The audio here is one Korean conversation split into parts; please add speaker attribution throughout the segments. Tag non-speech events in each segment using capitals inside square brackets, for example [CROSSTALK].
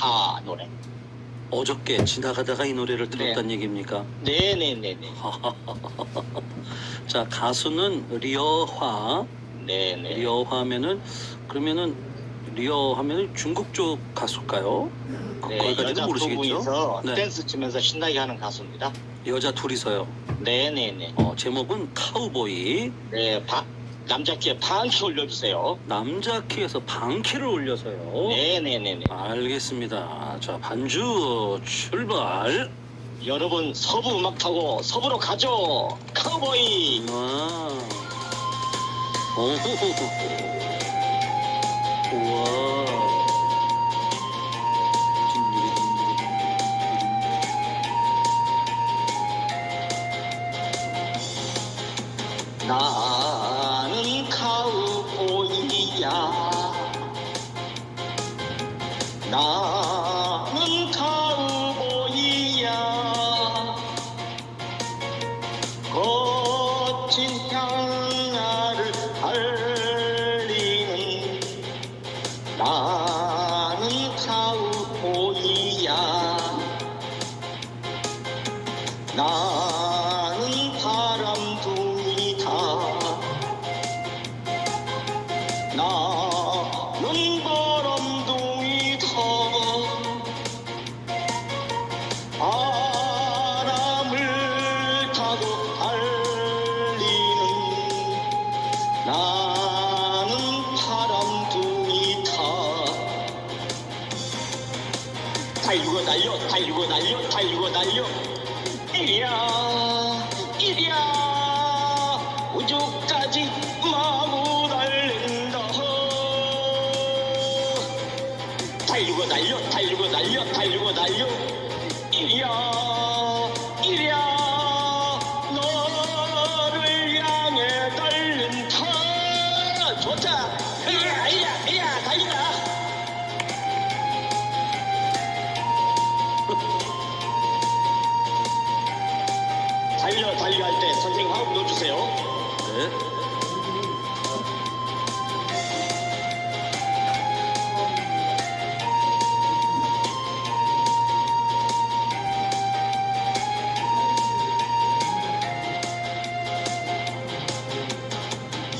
Speaker 1: 타 노래.
Speaker 2: 어저께 지나가다가 이 노래를 들었다는 얘기입니까?
Speaker 1: 네네네네. [LAUGHS]
Speaker 2: 자 가수는 리어화
Speaker 1: 네네.
Speaker 2: 리어화면은 그러면은 리어 하면은 중국 쪽 가수일까요?
Speaker 1: 네,
Speaker 2: 그걸
Speaker 1: 여자 두
Speaker 2: 모르시겠죠?
Speaker 1: 분이서
Speaker 2: 네.
Speaker 1: 댄스 치면서 신나게 하는 가수입니다.
Speaker 2: 여자 둘이서요.
Speaker 1: 네네네.
Speaker 2: 어, 제목은 카우보이.
Speaker 1: 네, 바, 남자 키에 반키 올려주세요.
Speaker 2: 남자 키에서 방키를 올려서요.
Speaker 1: 네네네네.
Speaker 2: 알겠습니다. 자 반주 출발.
Speaker 1: 여러분 서부 음악 타고 서부로 가죠. 카우보이.
Speaker 2: 와. 오호호호. 우와.
Speaker 1: 나 거친 향하를 달리는 나는 카우보이야. 나는 바람둥이다. 나 달리고 달려 달리고 달려 달리고 달려. 이리야 이리야. 우주까지 마구 달린다. 달리고 달려 달리고 달려 달리고 달려. 이리야 이리야. 너를 향해 달린다 좋다. 이리야 이리야 이리야. 달린다 선생님 화음 넣어주세요.
Speaker 2: 네.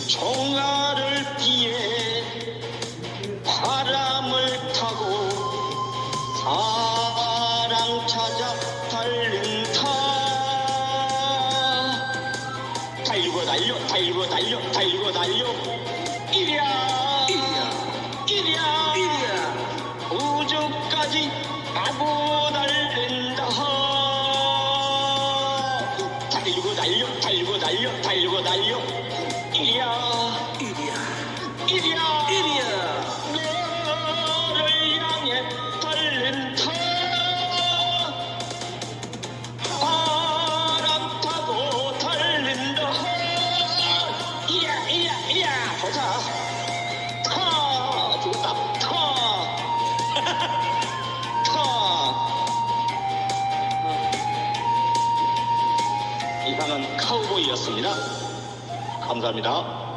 Speaker 1: 총알을 피해 바람을 타고 사 달리고 달려 달리고 달려 달리고 달려 이리야
Speaker 2: 이리야.
Speaker 1: 이리야
Speaker 2: 이리야.
Speaker 1: 우주까지 마구 달린다 달리고 달려 달리고 달려 달리고 달려 이리야
Speaker 2: 이리야.
Speaker 1: 이리야
Speaker 2: 이리야.
Speaker 1: 이상은 카우보이였습니다 감사합니다.